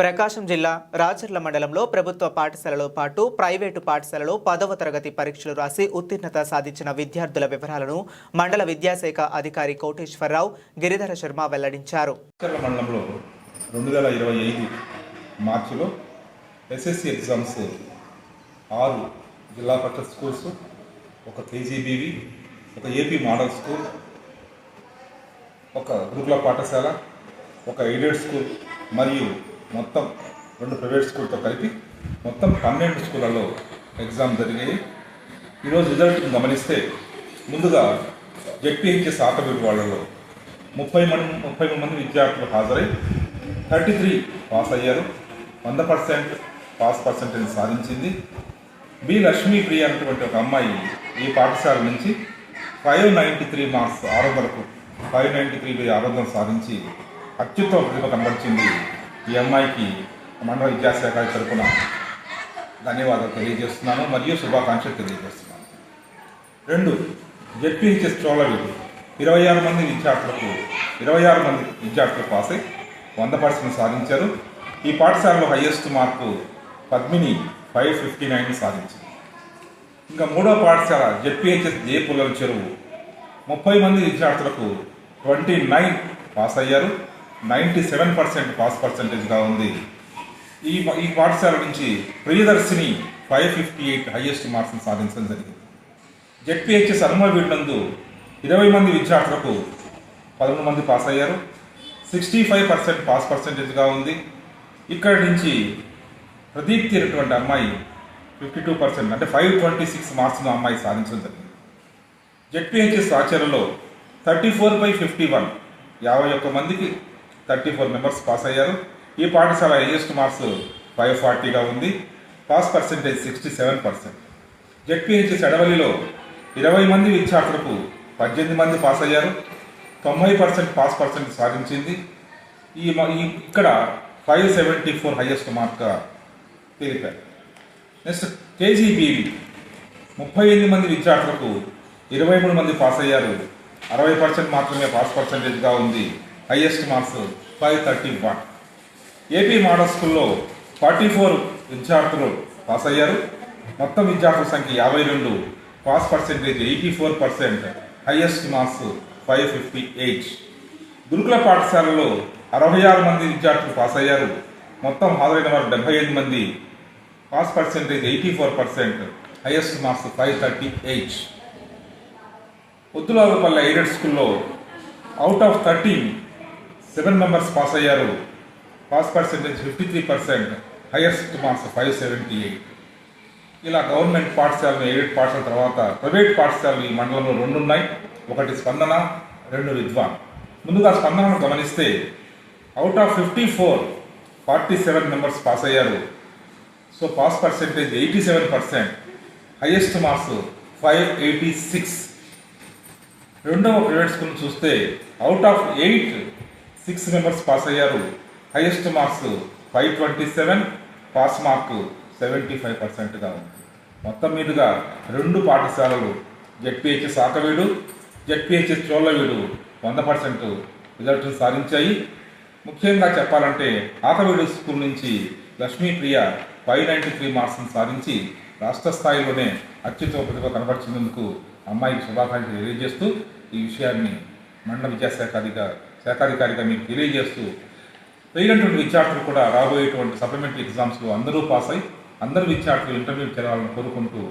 ప్రకాశం జిల్లా రాచర్ల మండలంలో ప్రభుత్వ పాఠశాలలో పాటు ప్రైవేటు పాఠశాలలో పదవ తరగతి పరీక్షలు రాసి ఉత్తీర్ణత సాధించిన విద్యార్థుల వివరాలను మండల విద్యాశాఖ అధికారి కోటేశ్వరరావు గిరిధర శర్మ వెల్లడించారు. మండలంలో రెండు వేల ఇరవై ఐదు మార్చిలో ఎస్ఎస్సి ఎగ్జామ్స్ ఆరు జిల్లా పరిషత్ స్కూల్స్ ఒక కేజీబీవి ఒక ఏపీ మోడల్ స్కూల్ ఒక గురుకుల పాఠశాల ఒక ఎయిడెడ్ స్కూల్ మరియు మొత్తం రెండు ప్రైవేట్ స్కూల్తో కలిపి మొత్తం పన్నెండు స్కూళ్ళలో ఎగ్జామ్ జరిగాయి. ఈరోజు రిజల్ట్ గమనిస్తే ముందుగా జెడ్పీహెచ్ఎస్ ఆటబిడ్ వాళ్ళలో ముప్పై మంది ముప్పై మంది విద్యార్థులు హాజరై థర్టీ త్రీ పాస్ అయ్యారు. వంద పర్సెంట్ పాస్ పర్సెంటేజ్ సాధించింది. బి లక్ష్మీ ప్రియ అనేటువంటి ఒక అమ్మాయి ఈ పాఠశాల నుంచి ఫైవ్ నైంటీ త్రీ మార్క్స్ ఆరు వరకు ఫైవ్ నైంటీ త్రీ బై ఆరు సాధించి అత్యుత్తమ ప్రతిభ కనబరిచింది. ఈ అమ్మాయికి మండల విద్యాశాఖ తరఫున ధన్యవాదాలు తెలియజేస్తున్నాను మరియు శుభాకాంక్షలు తెలియజేస్తున్నాను. రెండు జెడ్పీహెచ్ఎస్ చోళవీడు ఇరవై ఆరు మంది విద్యార్థులకు ఇరవై ఆరు మంది విద్యార్థులు పాస్ అయి వంద పర్సెంట్ సాధించారు. ఈ పాఠశాలలో highest mark Padmini five fifty nine సాధించింది. ఇంకా మూడో పాఠశాల జెడ్పీహెచ్ఎస్ జే పుల్లల చెరువు. ముప్పై మంది విద్యార్థులకు ట్వంటీ నైన్ పాస్ అయ్యారు నైంటీ సెవెన్ పర్సెంట్ పాస్ పర్సెంటేజ్గా ఉంది. ఈ ఈ పాఠశాల నుంచి Priyadarshini five fifty eight highest మార్క్స్ని సాధించడం జరిగింది. జెడ్పిహెచ్ఎస్ అనుమవీడు నందు ఇరవై మంది విద్యార్థులకు పదమూడు మంది పాస్ అయ్యారు. సిక్స్టీ ఫైవ్ పర్సెంట్ పాస్ పర్సెంటేజ్గా ఉంది. ఇక్కడ నుంచి ప్రదీప్తి అనేటువంటి అమ్మాయి ఫిఫ్టీ టూ పర్సెంట్ అంటే ఫైవ్ ట్వంటీ సిక్స్ మార్క్స్ను అమ్మాయి సాధించడం జరిగింది. ZPHS ఆచార్యలో thirty four by fifty one యాభై ఒక్క మందికి థర్టీ ఫోర్ మెంబర్స్ పాస్ అయ్యారు. ఈ పాఠశాల హైయెస్ట్ మార్క్స్ ఫైవ్ ఫార్టీగా ఉంది. Pass percentage sixty seven percent ZPHS ఎడవల్లిలో ఇరవై మంది విద్యార్థులకు పద్దెనిమిది మంది పాస్ అయ్యారు. తొంభై పర్సెంట్ పాస్ పర్సెంట్ సాధించింది. ఈ మ- ఇక్కడ ఫైవ్ సెవెంటీ ఫోర్ హైయెస్ట్ మార్క్గా తెలిపారు నెక్స్ట్ కేజీబీవి ముప్పై ఎనిమిది మంది విద్యార్థులకు ఇరవై మూడు మంది పాస్ అయ్యారు. అరవై పర్సెంట్ మాత్రమే పాస్ పర్సెంటేజ్గా ఉంది. Highest marks five thirty one AP model స్కూల్లో ఫార్టీ ఫోర్ విద్యార్థులు పాస్ అయ్యారు. మొత్తం విద్యార్థుల సంఖ్య యాభై రెండు. Pass percentage eighty four percent highest marks five fifty eight గురుకుల పాఠశాలలో అరవై ఆరు మంది విద్యార్థులు పాస్ అయ్యారు. మొత్తం హాజరైన వారు డెబ్బై ఐదు మంది. Pass percentage eighty four percent highest marks five thirty eight Uddulalapalli aided స్కూల్లో out of thirteen seven members pass అయ్యారు pass percentage fifty three percent highest marks five seventy eight ఇలా గవర్నమెంట్ పాఠశాలలు ఎయిడెడ్ పాఠశాల తర్వాత ప్రైవేట్ పాఠశాలలు ఈ మండలంలో రెండు ఉన్నాయి ఒకటి స్పందన రెండు విద్వాన్. ముందుగా స్పందనను గమనిస్తే out of fifty four forty seven members pass అయ్యారు so pass percentage eighty seven percent highest marks five eighty six రెండవ ప్రైవేట్ స్కూల్ చూస్తే out of eight six members pass అయ్యారు. Highest marks five twenty seven pass mark seventy five పర్సెంట్గా ఉంది. మొత్తం మీదుగా రెండు పాఠశాలలు జెడ్పిహెచ్ఎస్ ఆకవీడు జెడ్పిహెచ్ఎస్ చోళ్ళవీడు వంద పర్సెంట్ రిజల్ట్ సాధించాయి. ముఖ్యంగా చెప్పాలంటే ఆకవీడు స్కూల్ నుంచి లక్ష్మీప్రియ ఫైవ్ నైంటీ త్రీ మార్క్స్ని సాధించి రాష్ట్ర స్థాయిలోనే అత్యుత్తమ ప్రతిభ కనబరిచినందుకు అమ్మాయికి శుభాకాంక్షలు తెలియజేస్తూ ఈ విషయాన్ని మండల విద్యాశాఖ అధికారి శాఖాధికారిగా మీకు తెలియజేస్తూ పెరిగినటువంటి విద్యార్థులు కూడా రాబోయేటువంటి సప్లిమెంటరీ ఎగ్జామ్స్లో అందరూ పాస్ అయి అందరు విద్యార్థులు ఇంటర్వ్యూ చేరాలని కోరుకుంటూ